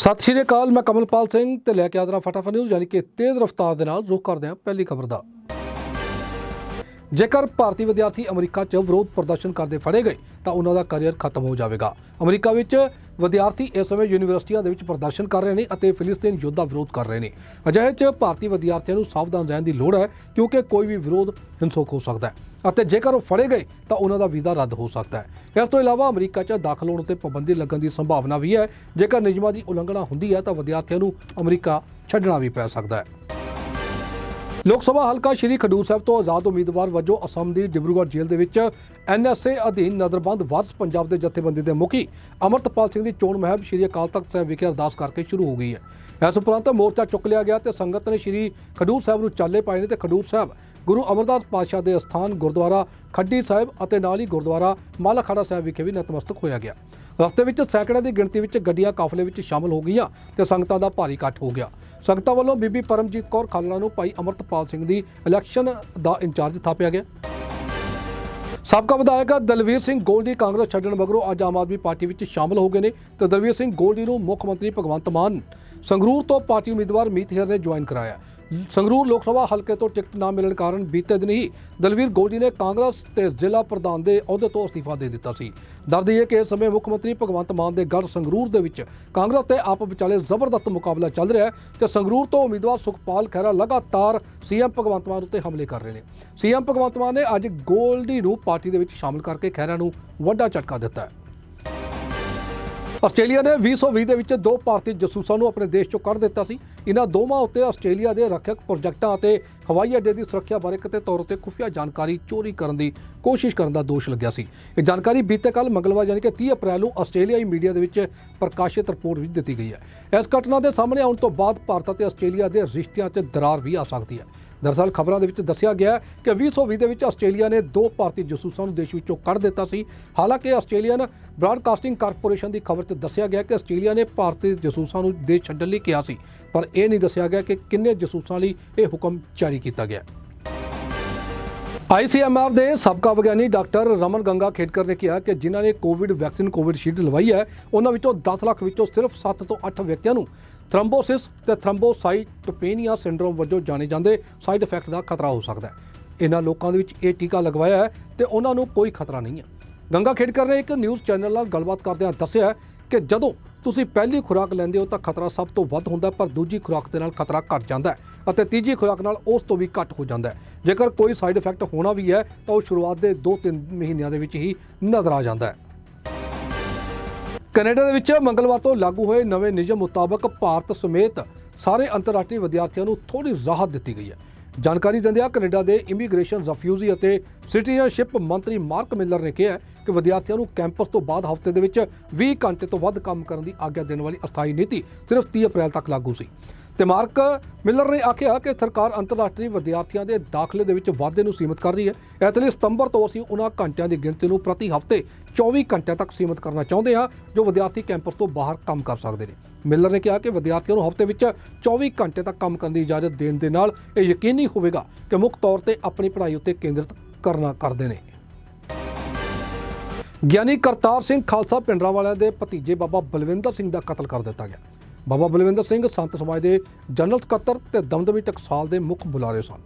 ਸਤਿ ਸ਼੍ਰੀ ਅਕਾਲ, ਮੈਂ ਕਮਲਪਾਲ ਸਿੰਘ ਤੇ ਲੈ ਕੇ ਆਦਰਾ ਫਟਾਫਟ ਨਿਊਜ਼ ਯਾਨੀ ਕਿ ਤੇਜ਼ ਰਫ਼ਤਾਰ ਦੇ ਨਾਲ ਰੁਕ ਕਰਦੇ ਹਾਂ ਪਹਿਲੀ ਖਬਰ ਦਾ। ਜੇਕਰ ਭਾਰਤੀ ਵਿਦਿਆਰਥੀ ਅਮਰੀਕਾ 'ਚ ਵਿਰੋਧ ਪ੍ਰਦਰਸ਼ਨ ਕਰਦੇ ਫੜੇ ਗਏ, ਤਾਂ ਉਹਨਾਂ ਦਾ ਕੈਰੀਅਰ ਖਤਮ ਹੋ ਜਾਵੇਗਾ। ਅਮਰੀਕਾ ਵਿੱਚ ਵਿਦਿਆਰਥੀ ਇਸ ਸਮੇਂ ਯੂਨੀਵਰਸਿਟੀਆਂ ਦੇ ਵਿੱਚ ਪ੍ਰਦਰਸ਼ਨ ਕਰ ਰਹੇ ਨੇ ਅਤੇ ਫਿਲਿਸਤੀਨ ਯੁੱਧ ਦਾ ਵਿਰੋਧ ਕਰ ਰਹੇ ਨੇ। ਅਜਿਹੇ 'ਚ ਭਾਰਤੀ ਵਿਦਿਆਰਥੀਆਂ ਨੂੰ ਸਾਵਧਾਨ ਰਹਿਣ ਦੀ ਲੋੜ ਹੈ, ਕਿਉਂਕਿ ਕੋਈ ਵੀ ਵਿਰੋਧ ਹਿੰਸਕ ਹੋ ਸਕਦਾ ਹੈ ਅਤੇ ਜੇਕਰ ਉਹ ਫੜੇ ਗਏ, ਤਾਂ ਉਹਨਾਂ ਦਾ ਵੀਜ਼ਾ ਰੱਦ ਹੋ ਸਕਦਾ ਹੈ। ਇਸ ਤੋਂ ਇਲਾਵਾ ਅਮਰੀਕਾ 'ਚ ਦਾਖਲ ਹੋਣ ਤੇ ਪਾਬੰਦੀ ਲੱਗਣ ਦੀ ਸੰਭਾਵਨਾ ਵੀ ਹੈ। ਜੇਕਰ ਨਿਯਮਾਂ ਦੀ ਉਲੰਘਣਾ ਹੁੰਦੀ ਹੈ, ਤਾਂ ਵਿਦਿਆਰਥੀਆਂ ਨੂੰ ਅਮਰੀਕਾ ਛੱਡਣਾ ਵੀ ਪੈ ਸਕਦਾ ਹੈ। ਲੋਕ ਸਭਾ ਹਲਕਾ ਸ਼੍ਰੀ ਖਡੂਰ ਸਾਹਿਬ ਤੋਂ ਆਜ਼ਾਦ ਉਮੀਦਵਾਰ ਵਜੋਂ ਅਸਮ ਦੀ ਡਿਬਰੂਗੜ੍ਹ ਜੇਲ੍ਹ ਦੇ ਵਿੱਚ ਐਨਐਸਏ ਅਧੀਨ ਨਜ਼ਰਬੰਦ ਵਾਰਸ ਪੰਜਾਬ ਦੇ ਜਥੇਬੰਦੀ ਦੇ ਮੁਖੀ ਅਮਰਤਪਾਲ ਸਿੰਘ ਦੀ ਚੋਣ ਮੁਹਿੰਮ ਸ਼੍ਰੀ ਅਕਾਲ ਤਖਤ ਸਾਹਿਬ ਵਿਖੇ ਅਰਦਾਸ ਕਰਕੇ ਸ਼ੁਰੂ ਹੋ ਗਈ ਹੈ। ਇਸ ਉਪਰੰਤ ਮੋਰਚਾ ਚੁੱਕ ਲਿਆ ਗਿਆ ਤੇ ਸੰਗਤ ਨੇ ਸ਼੍ਰੀ ਖਡੂਰ ਸਾਹਿਬ ਨੂੰ ਚਾਲੇ ਪਾਏ ਨੇ ਤੇ ਖਡੂਰ ਸਾਹਿਬ, ਗੁਰੂ ਅਮਰਦਾਸ ਪਾਤਸ਼ਾਹ ਦੇ ਅਸਥਾਨ ਗੁਰਦੁਆਰਾ ਖੱਡੀ ਸਾਹਿਬ ਅਤੇ ਨਾਲ ਹੀ ਗੁਰਦੁਆਰਾ ਮਾਲਾਖਾੜਾ ਸਾਹਿਬ ਵਿਖੇ ਵੀ ਨਤਮਸਤਕ ਹੋਇਆ ਗਿਆ। ਰਸਤੇ ਵਿੱਚ ਸੈਂਕੜਿਆਂ ਦੀ ਗਿਣਤੀ ਵਿੱਚ ਗੱਡੀਆਂ ਕਾਫਲੇ ਵਿੱਚ ਸ਼ਾਮਲ ਹੋ ਗਈਆਂ ਤੇ ਸੰਗਤਾਂ ਦਾ ਭਾਰੀ ਇਕੱਠ ਹੋ ਗਿਆ। ਸੰਗਤਾਂ ਵੱਲੋਂ ਬੀਬੀ ਪਰਮਜੀਤ ਕੌਰ ਖਾਲੜਾ ਨੂੰ ਭਾਈ ਅਮਰਤਪਾਲ ਸਿੰਘ ਦੀ ਇਲੈਕਸ਼ਨ ਦਾ ਇੰਚਾਰਜ ਥਾਪਿਆ ਗਿਆ। ਸਾਬਕਾ ਵਿਧਾਇਕ ਦਲਵੀਰ ਸਿੰਘ ਗੋਲਡੀ ਕਾਂਗਰਸ ਛੱਡਣ ਮਗਰੋਂ ਅੱਜ ਆਮ ਆਦਮੀ ਪਾਰਟੀ ਵਿੱਚ ਸ਼ਾਮਲ ਹੋ ਗਏ ਨੇ ਤੇ ਦਲਵੀਰ ਸਿੰਘ ਗੋਲਡੀ ਨੂੰ ਮੁੱਖ ਮੰਤਰੀ ਭਗਵੰਤ ਮਾਨ ਸੰਗਰੂਰ ਤੋਂ ਪਾਰਟੀ ਉਮੀਦਵਾਰ ਮੀਤ ਹੇਰ ਨੇ ਜੁਆਇਨ ਕਰਾਇਆ। ਸੰਗਰੂਰ ਲੋਕ ਸਭਾ ਹਲਕੇ ਤੋਂ ਟਿਕਟ ਨਾ ਮਿਲਣ ਕਾਰਨ ਬੀਤੇ ਦਿਨ ਹੀ ਦਲਵੀਰ ਗੋਲਡੀ ਨੇ ਕਾਂਗਰਸ ਤੇ ਜ਼ਿਲ੍ਹਾ ਪ੍ਰਧਾਨ ਦੇ ਅਹੁਦੇ ਤੋਂ ਅਸਤੀਫਾ ਦੇ ਦਿੱਤਾ ਸੀ। ਦਰਦ ਇਹ ਕਿ ਇਸ ਸਮੇਂ ਮੁੱਖ ਮੰਤਰੀ ਭਗਵੰਤ ਮਾਨ ਦੇ ਗੜ ਸੰਗਰੂਰ ਦੇ ਵਿੱਚ ਕਾਂਗਰਸ ਤੇ ਆਪ ਵਿਚਾਲੇ ਜ਼ਬਰਦਸਤ ਮੁਕਾਬਲਾ ਚੱਲ ਰਿਹਾ ਹੈ ਤੇ ਸੰਗਰੂਰ ਤੋਂ ਉਮੀਦਵਾਰ ਸੁਖਪਾਲ ਖਹਿਰਾ ਲਗਾਤਾਰ ਸੀਐਮ ਭਗਵੰਤ ਮਾਨ ਉੱਤੇ ਹਮਲੇ ਕਰ ਰਹੇ ਨੇ। ਸੀਐਮ ਭਗਵੰਤ ਮਾਨ ਨੇ ਅੱਜ ਗੋਲਡੀ ਨੂੰ ਪਾਰਟੀ ਦੇ ਵਿੱਚ ਸ਼ਾਮਲ ਕਰਕੇ ਖਹਿਰਾ ਨੂੰ ਵੱਡਾ ਝਟਕਾ ਦਿੱਤਾ ਹੈ। ਆਸਟ੍ਰੇਲੀਆ ਨੇ 2020 ਦੇ ਵਿੱਚ ਦੋ ਭਾਰਤੀ ਜਸੂਸਾਂ ਨੂੰ ਆਪਣੇ ਦੇਸ਼ ਚੋਂ ਕੱਢ ਦਿੱਤਾ ਸੀ। ਇਹਨਾਂ ਦੋਵਾਂ ਉੱਤੇ ਆਸਟ੍ਰੇਲੀਆ ਦੇ ਰੱਖਿਅਕ ਪ੍ਰੋਜੈਕਟਾਂ ਅਤੇ ਹਵਾਈ ਅੱਡੇ ਦੀ ਸੁਰੱਖਿਆ ਬਾਰੇ ਕਿਤੇ ਤੌਰ ਉੱਤੇ ਖੁਫੀਆ ਜਾਣਕਾਰੀ ਚੋਰੀ ਕਰਨ ਦੀ ਕੋਸ਼ਿਸ਼ ਕਰਨ ਦਾ ਦੋਸ਼ ਲੱਗਿਆ ਸੀ। ਇਹ ਜਾਣਕਾਰੀ ਬੀਤੇ ਕੱਲ ਮੰਗਲਵਾਰ ਯਾਨੀ ਕਿ 30 ਅਪ੍ਰੈਲ ਨੂੰ ਆਸਟ੍ਰੇਲੀਆਈ ਮੀਡੀਆ ਦੇ ਵਿੱਚ ਪ੍ਰਕਾਸ਼ਿਤ ਰਿਪੋਰਟ ਵਿੱਚ ਦਿੱਤੀ ਗਈ ਹੈ। ਇਸ ਘਟਨਾ ਦੇ ਸਾਹਮਣੇ ਆਉਣ ਤੋਂ ਬਾਅਦ ਭਾਰਤ ਅਤੇ ਆਸਟ੍ਰੇਲੀਆ ਦੇ ਰਿਸ਼ਤਿਆਂ 'ਚ ਦਰਾਰ ਵੀ ਆ ਸਕਦੀ ਹੈ। ਦਰਅਸਲ ਖਬਰਾਂ ਦੇ ਵਿੱਚ ਦੱਸਿਆ ਗਿਆ ਹੈ ਕਿ 2020 ਦੇ ਵਿੱਚ ਆਸਟ੍ਰੇਲੀਆ ਨੇ ਦੋ ਭਾਰਤੀ ਜਸੂਸਾਂ ਨੂੰ ਦੇਸ਼ ਵਿੱਚੋਂ ਕੱਢ ਦਿੱਤਾ ਸੀ। ਹਾਲਾਂਕਿ ਆਸਟ੍ਰੇਲੀਅਨ ਬ੍ਰਾਡਕਾਸਟਿੰਗ ਕਾਰਪੋਰੇਸ਼ਨ ਦੀ ਖਬਰ 'ਚ ਦੱਸਿਆ ਗਿਆ ਕਿ ਆਸਟ੍ਰੇਲੀਆ ਨੇ ਭਾਰਤੀ ਜਸੂਸਾਂ ਨੂੰ ਦੇਸ਼ ਛੱਡਣ ਲਈ ਕਿਹਾ ਸੀ, ਪਰ ਇਹ ਨਹੀਂ ਦੱਸਿਆ ਗਿਆ ਕਿ ਕਿੰਨੇ ਜਸੂਸਾਂ ਲਈ ਇਹ ਹੁਕਮ ਜਾਰੀ ਕੀਤਾ ਗਿਆ। ਆਈਸੀਐਮਆਰ ਦੇ ਸਾਬਕਾ ਵਿਗਿਆਨੀ ਡਾਕਟਰ ਰਮਨ ਗੰਗਾ ਖੇਡਕਰ ਨੇ ਕਿਹਾ ਕਿ ਜਿਨ੍ਹਾਂ ਨੇ ਕੋਵਿਡ ਵੈਕਸੀਨ ਕੋਵਿਡਸ਼ੀਲਡ ਲਵਾਈ ਹੈ, ਉਹਨਾਂ ਵਿੱਚੋਂ 10 ਲੱਖ ਵਿੱਚੋਂ ਸਿਰਫ 7 ਤੋਂ 8 ਵਿਅਕਤੀਆਂ ਨੂੰ ਥ੍ਰੰਬੋਸਿਸ ਤੇ ਥ੍ਰੰਬੋਸਾਈਟੋਪੇਨੀਆ ਸਿੰਡਰੋਮ ਵਜੋਂ ਜਾਣੇ ਜਾਂਦੇ ਸਾਈਡ ਇਫੈਕਟ ਦਾ ਖਤਰਾ ਹੋ ਸਕਦਾ ਹੈ। ਇਹਨਾਂ ਲੋਕਾਂ ਦੇ ਵਿੱਚ ਇਹ ਟੀਕਾ ਲਗਵਾਇਆ ਹੈ ਤੇ ਉਹਨਾਂ ਨੂੰ ਕੋਈ ਖਤਰਾ ਨਹੀਂ ਹੈ। ਗੰਗਾ ਖੇਡਕਰ ਨੇ ਇੱਕ ਨਿਊਜ਼ ਚੈਨਲ ਨਾਲ ਗੱਲਬਾਤ ਕਰਦਿਆਂ ਦੱਸਿਆ ਕਿ ਜਦੋਂ ਤੁਸੀਂ ਪਹਿਲੀ ਖੁਰਾਕ ਲੈਂਦੇ ਹੋ ਤਾਂ ਖਤਰਾ ਸਭ ਤੋਂ ਵੱਧ ਹੁੰਦਾ ਪਰ ਦੂਜੀ ਖੁਰਾਕ ਦੇ ਨਾਲ ਖਤਰਾ ਘਟ ਜਾਂਦਾ ਹੈ ਅਤੇ ਤੀਜੀ ਖੁਰਾਕ ਨਾਲ ਉਸ ਤੋਂ ਵੀ ਘੱਟ ਹੋ ਜਾਂਦਾ ਹੈ। ਜੇਕਰ ਕੋਈ ਸਾਈਡ ਇਫੈਕਟ ਹੋਣਾ ਵੀ ਹੈ, ਤਾਂ ਉਹ ਸ਼ੁਰੂਆਤ ਦੇ 2-3 ਮਹੀਨਿਆਂ ਦੇ ਵਿੱਚ ਹੀ ਨਜ਼ਰ ਆ ਜਾਂਦਾ ਹੈ। ਕੈਨੇਡਾ ਦੇ ਵਿੱਚ ਮੰਗਲਵਾਰ ਤੋਂ ਲਾਗੂ ਹੋਏ ਨਵੇਂ ਨਿਯਮ ਮੁਤਾਬਕ ਭਾਰਤ ਸਮੇਤ ਸਾਰੇ ਅੰਤਰਰਾਸ਼ਟਰੀ ਵਿਦਿਆਰਥੀਆਂ ਨੂੰ ਥੋੜੀ ਰਾਹਤ ਦਿੱਤੀ ਗਈ ਹੈ। ਜਾਣਕਾਰੀ ਦਿੰਦਿਆਂ ਕੈਨੇਡਾ ਦੇ ਇਮੀਗ੍ਰੇਸ਼ਨ ਰਫਿਊਜੀ ਅਤੇ ਸਿਟੀਜ਼ਨਸ਼ਿਪ ਮੰਤਰੀ ਮਾਰਕ ਮਿਲਰ ਨੇ ਕਿਹਾ ਕਿ ਵਿਦਿਆਰਥੀਆਂ ਨੂੰ ਕੈਂਪਸ ਤੋਂ ਬਾਅਦ ਹਫ਼ਤੇ ਦੇ ਵਿੱਚ 20 ਘੰਟੇ ਤੋਂ ਵੱਧ ਕੰਮ ਕਰਨ ਦੀ ਆਗਿਆ ਦੇਣ ਵਾਲੀ ਅਸਥਾਈ ਨੀਤੀ ਸਿਰਫ 30 ਅਪ੍ਰੈਲ ਤੱਕ ਲਾਗੂ ਸੀ। ਤੇ ਮਾਰਕ ਮਿਲਰ ਨੇ ਆਖਿਆ ਕਿ ਸਰਕਾਰ ਅੰਤਰਰਾਸ਼ਟਰੀ ਵਿਦਿਆਰਥੀਆਂ ਦੇ ਦਾਖਲੇ ਦੇ ਵਿੱਚ ਵਾਧੇ ਨੂੰ ਸੀਮਿਤ ਕਰ ਰਹੀ ਹੈ। ਇਸ ਲਈ ਸਤੰਬਰ ਤੋਂ ਅਸੀਂ ਉਹਨਾਂ ਘੰਟਿਆਂ ਦੀ ਗਿਣਤੀ ਨੂੰ ਪ੍ਰਤੀ ਹਫ਼ਤੇ 24 ਘੰਟਿਆਂ ਤੱਕ ਸੀਮਿਤ ਕਰਨਾ ਚਾਹੁੰਦੇ ਹਾਂ ਜੋ ਵਿਦਿਆਰਥੀ ਕੈਂਪਸ ਤੋਂ ਬਾਹਰ ਕੰਮ ਕਰ ਸਕਦੇ ਨੇ। ਮਿਲਰ ਨੇ ਕਿਹਾ ਕਿ ਵਿਦਿਆਰਥੀਆਂ ਨੂੰ ਹਫ਼ਤੇ ਵਿੱਚ 24 ਘੰਟੇ ਤੱਕ ਕੰਮ ਕਰਨ ਦੀ ਇਜਾਜ਼ਤ ਦੇਣ ਦੇ ਨਾਲ ਇਹ ਯਕੀਨੀ ਹੋਵੇਗਾ ਕਿ ਮੁੱਖ ਤੌਰ ਤੇ ਆਪਣੀ ਪੜ੍ਹਾਈ ਉੱਤੇ ਕੇਂਦਰਿਤ ਕਰਨਾ ਕਰਦੇ ਨੇ। ਗਿਆਨੀ ਕਰਤਾਰ ਸਿੰਘ ਖਾਲਸਾ ਪਿੰਡਰਾਵਾਲਿਆਂ ਦੇ ਭਤੀਜੇ ਬਾਬਾ ਬਲਵਿੰਦਰ ਸਿੰਘ ਦਾ ਕਤਲ ਕਰ ਦਿੱਤਾ ਗਿਆ। ਬਾਬਾ ਬਲਵਿੰਦਰ ਸਿੰਘ ਸੰਤ ਸਮਾਜ ਦੇ ਜਨਰਲ ਸਕੱਤਰ ਤੇ ਦਮਦਮੀ ਟਕਸਾਲ ਦੇ ਮੁੱਖ ਬੁਲਾਰੇ ਸਨ।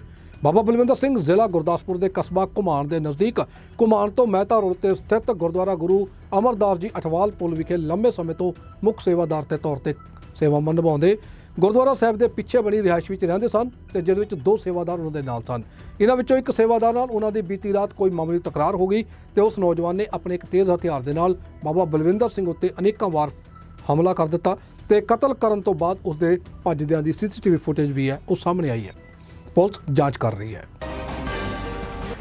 ਬਾਬਾ ਬਲਵਿੰਦਰ ਸਿੰਘ ਜ਼ਿਲ੍ਹਾ ਗੁਰਦਾਸਪੁਰ ਦੇ ਕਸਬਾ ਘੁਮਾਣ ਦੇ ਨਜ਼ਦੀਕ। ਘੁਮਾਣ ਤੋਂ ਮਹਿਤਾ ਰੋਡ ਤੇ ਸਥਿਤ ਗੁਰਦੁਆਰਾ ਗੁਰੂ ਅਮਰਦਾਸ ਜੀ ਅਠਵਾਲ ਪੁਲ ਵਿਖੇ ਲੰਬੇ ਸਮੇਂ ਤੋਂ ਮੁੱਖ ਸੇਵਾਦਾਰ ਦੇ ਤੌਰ ਤੇ ਸੇਵਾਵਾਂ ਨਿਭਾਉਂਦੇ ਗੁਰਦੁਆਰਾ ਸਾਹਿਬ ਦੇ ਪਿੱਛੇ ਬਣੀ ਰਿਹਾਇਸ਼ ਵਿੱਚ ਰਹਿੰਦੇ ਸਨ ਤੇ ਜਿਹਦੇ ਵਿੱਚ ਦੋ ਸੇਵਾਦਾਰ ਉਹਨਾਂ ਦੇ ਨਾਲ ਸਨ। ਇਹਨਾਂ ਵਿੱਚੋਂ ਇੱਕ ਸੇਵਾਦਾਰ ਨਾਲ ਉਹਨਾਂ ਦੀ ਬੀਤੀ ਰਾਤ ਕੋਈ ਮਾਮੂਲੀ ਤਕਰਾਰ ਹੋ ਗਈ ਤੇ ਉਸ ਨੌਜਵਾਨ ਨੇ ਆਪਣੇ ਇੱਕ ਤੇਜ਼ ਹਥਿਆਰ ਦੇ ਨਾਲ ਬਾਬਾ ਬਲਵਿੰਦਰ ਸਿੰਘ ਉੱਤੇ ਅਨੇਕਾਂ ਵਾਰ ਹਮਲਾ ਕਰ ਦਿੱਤਾ ਤੇ ਕਤਲ ਕਰਨ ਤੋਂ ਬਾਅਦ ਉਸ ਦੇ ਭੱਜਦਿਆਂ ਦੀ ਸੀਸੀਟੀਵੀ ਫੁਟੇਜ ਵੀ ਹੈ, ਉਹ ਸਾਹਮਣੇ ਆਈ ਹੈ। ਪੁਲਿਸ ਜਾਂਚ ਕਰ ਰਹੀ ਹੈ।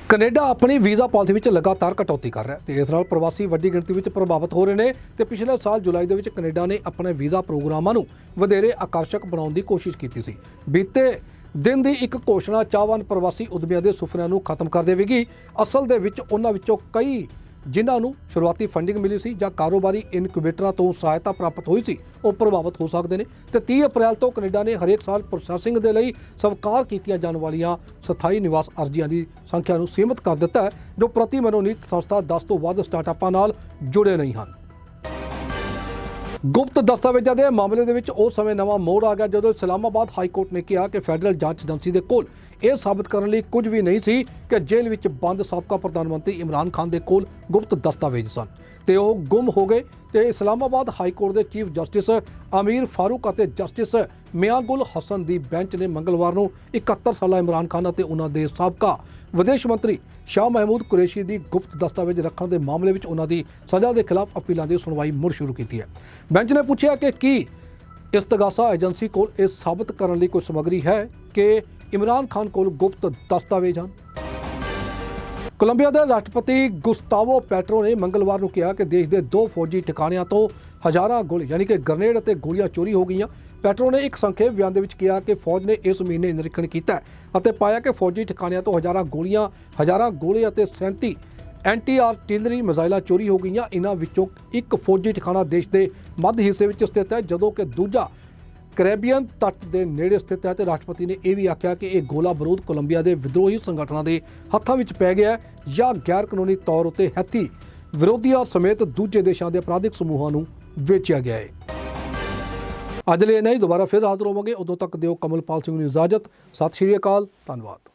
ਕੈਨੇਡਾ ਆਪਣੀ ਵੀਜ਼ਾ ਪਾਲਿਸੀ ਵਿੱਚ ਲਗਾਤਾਰ ਕਟੌਤੀ ਕਰ ਰਿਹਾ ਹੈ ਤੇ ਇਸ ਨਾਲ ਪ੍ਰਵਾਸੀ ਵੱਡੀ ਗਿਣਤੀ ਵਿੱਚ ਪ੍ਰਭਾਵਿਤ ਹੋ ਰਹੇ ਨੇ ਤੇ ਪਿਛਲੇ ਸਾਲ ਜੁਲਾਈ ਦੇ ਵਿੱਚ ਕੈਨੇਡਾ ਨੇ ਆਪਣੇ ਵੀਜ਼ਾ ਪ੍ਰੋਗਰਾਮਾਂ ਨੂੰ ਵਧੇਰੇ ਆਕਰਸ਼ਕ ਬਣਾਉਣ ਦੀ ਕੋਸ਼ਿਸ਼ ਕੀਤੀ ਸੀ। ਬੀਤੇ ਦਿਨ ਦੀ ਇੱਕ ਘੋਸ਼ਣਾ ਚਾਹਵਾਨ ਪ੍ਰਵਾਸੀ ਉਦਮੀਆਂ ਦੇ ਸੁਪਨਿਆਂ ਨੂੰ ਖਤਮ ਕਰ ਦੇਵੇਗੀ। ਅਸਲ ਦੇ ਵਿੱਚ ਉਹਨਾਂ ਵਿੱਚੋਂ ਕਈ ਜਿਨ੍ਹਾਂ ਨੂੰ ਸ਼ੁਰੂਆਤੀ ਫੰਡਿੰਗ ਮਿਲੀ ਸੀ ਜਾਂ ਕਾਰੋਬਾਰੀ ਇਨਕੂਬੇਟਰਾਂ ਤੋਂ ਸਹਾਇਤਾ ਪ੍ਰਾਪਤ ਹੋਈ ਸੀ, ਉਹ ਪ੍ਰਭਾਵਿਤ ਹੋ ਸਕਦੇ ਨੇ। ਤੇ 30 ਅਪ੍ਰੈਲ ਤੋਂ ਕੈਨੇਡਾ ਨੇ ਹਰੇਕ ਸਾਲ ਪ੍ਰੋਸੈਸਿੰਗ ਦੇ ਲਈ ਸਵੀਕਾਰ ਕੀਤੀਆਂ ਜਾਣ ਵਾਲੀਆਂ ਸਥਾਈ ਨਿਵਾਸ ਅਰਜ਼ੀਆਂ ਦੀ ਸੰਖਿਆ ਨੂੰ ਸੀਮਿਤ ਕਰ ਦਿੱਤਾ ਹੈ, ਜੋ ਪ੍ਰਤੀ ਮਨੋਨੀਤ ਸੰਸਥਾ 10 ਤੋਂ ਵੱਧ ਸਟਾਰਟਅਪਾਂ ਨਾਲ ਜੁੜੇ ਨਹੀਂ ਹਨ। ਗੁਪਤ ਦਸਤਾਵੇਜ਼ਾਂ ਦੇ ਮਾਮਲੇ ਦੇ ਵਿੱਚ ਉਸ ਸਮੇਂ ਨਵਾਂ ਮੋੜ ਆ ਗਿਆ ਜਦੋਂ ਇਸਲਾਮਾਬਾਦ ਹਾਈ ਕੋਰਟ ਨੇ ਕਿਹਾ ਕਿ ਫੈਡਰਲ ਜਾਂਚ ਏਜੰਸੀ ਦੇ ਕੋਲ ਇਹ ਸਾਬਤ ਕਰਨ ਲਈ ਕੁਝ ਵੀ ਨਹੀਂ ਸੀ ਕਿ ਜੇਲ੍ਹ ਵਿੱਚ ਬੰਦ ਸਾਬਕਾ ਪ੍ਰਧਾਨ ਮੰਤਰੀ ਇਮਰਾਨ ਖਾਨ ਦੇ ਕੋਲ ਗੁਪਤ ਦਸਤਾਵੇਜ਼ ਸਨ। ਤੇ ਉਹ ਗੁੰਮ ਹੋ ਗਏ ਤੇ ਇਸਲਾਮਾਬਾਦ ਹਾਈ ਕੋਰਟ ਦੇ ਚੀਫ ਜਸਟਿਸ ਅਮੀਰ ਫਾਰੂਕ ਅਤੇ ਜਸਟਿਸ ਮਿਆਂਗੁਲ ਹਸਨ ਦੀ ਬੈਂਚ ਨੇ ਮੰਗਲਵਾਰ ਨੂੰ 71 ਸਾਲਾ ਇਮਰਾਨ ਖਾਨ ਅਤੇ ਉਹਨਾਂ ਦੇ ਸਾਬਕਾ ਵਿਦੇਸ਼ ਮੰਤਰੀ ਸ਼ਾਹ ਮਹਿਮੂਦ ਕੁਰੇਸ਼ੀ ਦੀ ਗੁਪਤ ਦਸਤਾਵੇਜ਼ ਰੱਖਣ ਦੇ ਮਾਮਲੇ ਵਿੱਚ ਉਹਨਾਂ ਦੀ ਸਜ਼ਾ ਦੇ ਖਿਲਾਫ ਅਪੀਲਾਂ ਦੀ ਸੁਣਵਾਈ ਮੁੜ ਸ਼ੁਰੂ ਕੀਤੀ ਹੈ। ਬੈਂਚ ਨੇ ਪੁੱਛਿਆ ਕਿ ਕੀ ਇਸਤਗਾਸਾ ਏਜੰਸੀ ਕੋਲ ਇਹ ਸਾਬਤ ਕਰਨ ਲਈ ਕੋਈ ਸਮੱਗਰੀ ਹੈ ਕਿ ਇਮਰਾਨ ਖਾਨ ਕੋਲ ਗੁਪਤ ਦਸਤਾਵੇਜ਼ ਹਨ? ਕੋਲੰਬੀਆ ਦੇ ਰਾਸ਼ਟਰਪਤੀ ਗੁਸਤਾਵੋ ਪੈਟਰੋ ਨੇ ਮੰਗਲਵਾਰ ਨੂੰ ਕਿਹਾ ਕਿ ਦੇਸ਼ ਦੇ ਦੋ ਫੌਜੀ ਟਿਕਾਣਿਆਂ ਤੋਂ ਹਜ਼ਾਰਾਂ ਗੋਲੀ, ਯਾਨੀ ਕਿ ਗ੍ਰਨੇਡ ਅਤੇ ਗੋਲੀਆਂ ਚੋਰੀ ਹੋ ਗਈਆਂ। ਪੈਟਰੋ ਨੇ ਇੱਕ ਸੰਖੇਪ ਬਿਆਨ ਦੇ ਵਿੱਚ ਕਿਹਾ ਕਿ ਫੌਜ ਨੇ ਇਸ ਮਹੀਨੇ ਨਿਰੀਖਣ ਕੀਤਾ ਅਤੇ ਪਾਇਆ ਕਿ ਫੌਜੀ ਟਿਕਾਣਿਆਂ ਤੋਂ ਹਜ਼ਾਰਾਂ ਗੋਲੀਆਂ, ਹਜ਼ਾਰਾਂ ਗੋਲੇ ਅਤੇ 37 ਐਂਟੀ ਆਰਟਿਲਰੀ ਮਿਜ਼ਾਈਲਾਂ ਚੋਰੀ ਹੋ ਗਈਆਂ। ਇਹਨਾਂ ਵਿੱਚੋਂ ਇੱਕ ਫੌਜੀ ਟਿਕਾਣਾ ਦੇਸ਼ ਦੇ ਮੱਧ ਹਿੱਸੇ ਵਿੱਚ ਸਥਿਤ ਹੈ, ਜਦੋਂ ਕਿ ਦੂਜਾ ਕੈਰੇਬੀਅਨ ਤੱਟ ਦੇ ਨੇੜੇ ਸਥਿਤ ਹੈ ਤੇ ਰਾਸ਼ਟਰਪਤੀ ਨੇ ਇਹ ਵੀ ਆਖਿਆ ਕਿ ਇਹ ਗੋਲਾ ਬਰੂਦ ਕੋਲੰਬੀਆ ਦੇ ਵਿਦਰੋਹੀ ਸੰਗਠਨਾਂ ਦੇ ਹੱਥਾਂ ਵਿੱਚ ਪੈ ਗਿਆ ਜਾਂ ਗੈਰ ਕਾਨੂੰਨੀ ਤੌਰ ਉਤੇ ਹੈਤੀ ਵਿਰੋਧੀਆਂ ਸਮੇਤ ਦੂਜੇ ਦੇਸ਼ਾਂ ਦੇ ਅਪਰਾਧਿਕ ਸਮੂਹਾਂ ਨੂੰ ਵੇਚਿਆ ਗਿਆ ਹੈ। ਅੱਜ ਲਈ ਨਹੀਂ ਦੁਬਾਰਾ ਫਿਰ ਹਾਜ਼ਰ ਹੋਵਾਂਗੇ। ਉਦੋਂ ਤੱਕ ਦਿਓ ਕਮਲਪਾਲ ਸਿੰਘ ਨੂੰ ਇਜਾਜ਼ਤ। ਸਤਿ ਸ਼੍ਰੀ ਅਕਾਲ। ਧੰਨਵਾਦ।